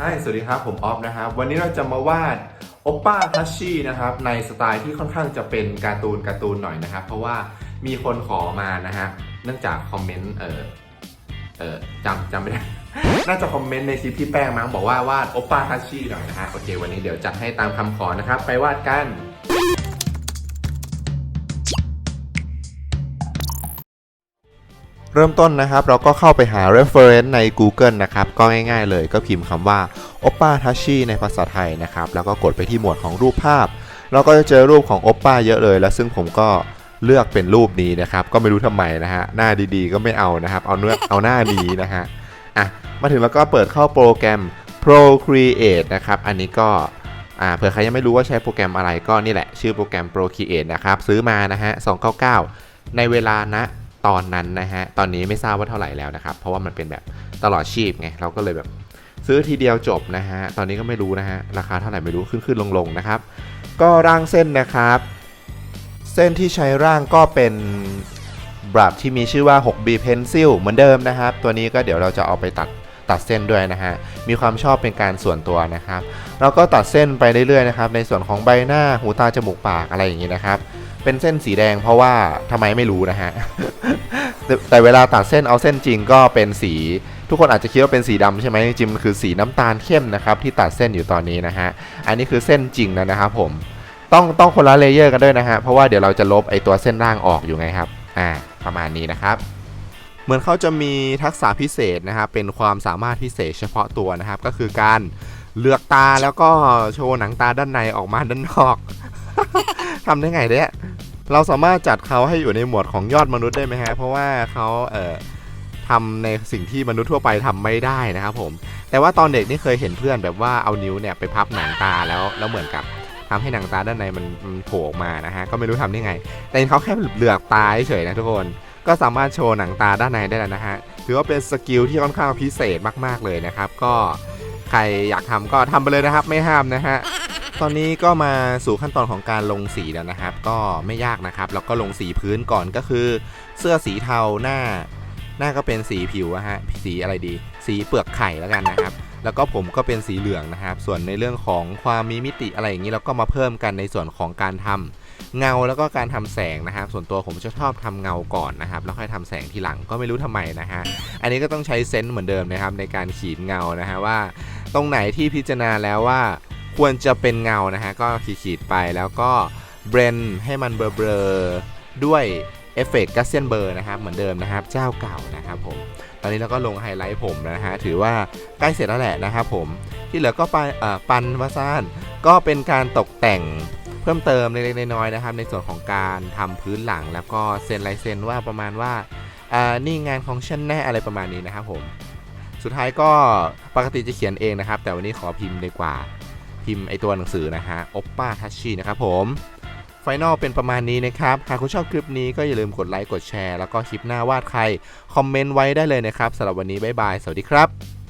嗨สวัสดีครับ ผมออฟนะครับ วันนี้เราจะมาวาดโอปป้าทัชชี่นะครับ ในสไตล์ที่ค่อนข้างจะเป็นการ์ตูนการ์ตูนหน่อยนะครับ เพราะว่ามีคนขอมานะฮะ เนื่องจากคอมเมนต์ เออเออจำจำไม่ได้ น่าจะคอมเมนต์ในคลิปพี่แป้งมั้งบอกว่าวาดโอปป้าทัชชี่หน่อยนะฮะ โอเค วันนี้เดี๋ยวจัดให้ตามคำขอนะครับ ไปวาดกัน เริ่มต้นนะครับ เราก็เข้าไปหา reference ใน Google นะครับ ก็ง่ายๆเลยก็พิมพ์คำว่า oppa tachi ในภาษาไทยนะครับ แล้วก็กดไปที่หมวดของรูปภาพ เราก็จะเจอรูปของ oppa เยอะเลย แล้วซึ่งผมก็เลือกเป็นรูปนี้นะครับ ก็ไม่รู้ทำไมนะฮะ หน้าดีๆ ก็ไม่เอานะครับ เอาเนื้อเอาหน้านี้นะฮะ อะ มาถึงแล้วก็เปิดเข้าโปรแกรม Procreate นะครับ อันนี้ก็อ่าเผื่อใครยังไม่รู้ว่าใช้โปรแกรมอะไรก็นี่แหละ ชื่อโปรแกรม Procreate นะครับ ซื้อมานะฮะ 299 ในเวลานะ ตอนนั้นนะฮะ ตอนนี้ไม่ทราบว่าเท่าไหร่แล้วนะครับ เพราะว่ามันเป็นแบบตลอดชีพไง เราก็เลยแบบซื้อทีเดียวจบนะฮะ ตอนนี้ก็ไม่รู้นะฮะ ราคาเท่าไหร่ไม่รู้ ขึ้นขึ้นลงลงนะครับ ก็ร่างเส้นนะครับ เส้นที่ใช้ร่างก็เป็นบรับที่มีชื่อว่า 6B Pencil เหมือนเดิมนะครับ ตัวนี้ก็เดี๋ยวเราจะเอาไปตัดตัดเส้นด้วยนะฮะ มีความชอบเป็นการส่วนตัวนะครับ เราก็ตัดเส้นไปเรื่อยๆนะครับ ในส่วนของใบหน้า หูตา จมูก ปาก อะไรอย่างนี้นะครับ เป็นเส้นสีแดงเพราะว่าทำไมไม่รู้นะฮะ แต่เวลาตัดเส้นเอาเส้นจริงก็เป็นสี ทุกคนอาจจะคิดว่าเป็นสีดำใช่ไหมจริงมันคือสีน้ำตาลเข้มนะครับที่ตัดเส้นอยู่ตอนนี้นะฮะ อันนี้คือเส้นจริงแล้วนะครับผม ต้องต้องคนละเลเยอร์กันด้วยนะฮะ เพราะว่าเดี๋ยวเราจะลบไอตัวเส้นล่างออกอยู่ไงครับ อ่า ประมาณนี้นะครับเหมือนเขาจะมีทักษะพิเศษนะครับ เป็นความสามารถพิเศษเฉพาะตัวนะครับ ก็คือการเลือกตาแล้วก็โชว์หนังตาด้านในออกมาด้านนอก ทำได้ไงเนี่ย เราสามารถจัดเขาให้อยู่ในหมวดของยอดมนุษย์ได้ไหมฮะ เพราะว่าเขาเอ่อทำในสิ่งที่มนุษย์ทั่วไปทำไม่ได้นะครับผม แต่ว่าตอนเด็กนี่เคยเห็นเพื่อนแบบว่าเอานิ้วเนี่ยไปพับหนังตาแล้วแล้วเหมือนกับทำให้หนังตาด้านในมันโผล่ออกมานะฮะ ก็ไม่รู้ทำได้ไง แต่เขาแค่เหลือกตาเฉยๆนะทุกคน ก็สามารถโชว์หนังตาด้านในได้แล้วนะฮะ ถือว่าเป็นสกิลที่ค่อนข้างพิเศษมากๆเลยนะครับ ก็ใครอยากทำก็ทำไปเลยนะครับ ไม่ห้ามนะฮะ ตอนนี้ก็มาสู่ขั้นตอนของการลงสีแล้วนะครับ ก็ไม่ยากนะครับ แล้วก็ลงสีพื้นก่อนก็คือ เสื้อสีเทาหน้า หน้าก็เป็นสีผิวอะฮะสีอะไรดี สีเปลือกไข่แล้วกันนะครับ แล้วก็ผมก็เป็นสีเหลืองนะครับ ส่วนในเรื่องของความมีมิติอะไรอย่างนี้เราก็มาเพิ่มกันในส่วนของการทำเงาแล้วก็การทำแสงนะครับ ส่วนตัวผมจะชอบทำเงาก่อนนะครับ แล้วค่อยทำแสงทีหลังก็ไม่รู้ทำไมนะฮะอันนี้ก็ต้องใช้เซนส์เหมือนเดิมนะครับ ในการขีดเงานะฮะว่า ตรงไหนที่พิจารณาแล้วว่า ควรจะเป็นเงานะฮะ ก็ขีดๆไปแล้วก็เบรนให้มันเบลอๆด้วยเอฟเฟกต์กัสเซียนเบอร์นะครับ เหมือนเดิมนะครับ เจ้าเก่านะครับผม ตอนนี้เราก็ลงไฮไลท์ผมนะฮะ ถือว่าใกล้เสร็จแล้วแหละนะครับผม ที่เหลือก็ไปปันวาซานก็เป็นการตกแต่งเพิ่มเติมเล็กๆน้อยๆนะครับ ในส่วนของการทำพื้นหลังแล้วก็เซ็นลายเซ็นว่าประมาณว่าอ่านี่งานของฉันแน่อะไรประมาณนี้นะครับผม สุดท้ายก็ปกติจะเขียนเองนะครับ แต่วันนี้ขอพิมพ์ดีกว่า พิมพ์ไอตัวหนังสือนะฮะ oppa tachi นะครับผมไฟนอลเป็นประมาณนี้นะครับ หากคุณชอบคลิปนี้ก็อย่าลืมกดไลค์ กดแชร์ แล้วก็คลิปหน้าวาดใคร คอมเมนต์ไว้ได้เลยนะครับสำหรับวันนี้ บ๊ายบาย สวัสดีครับ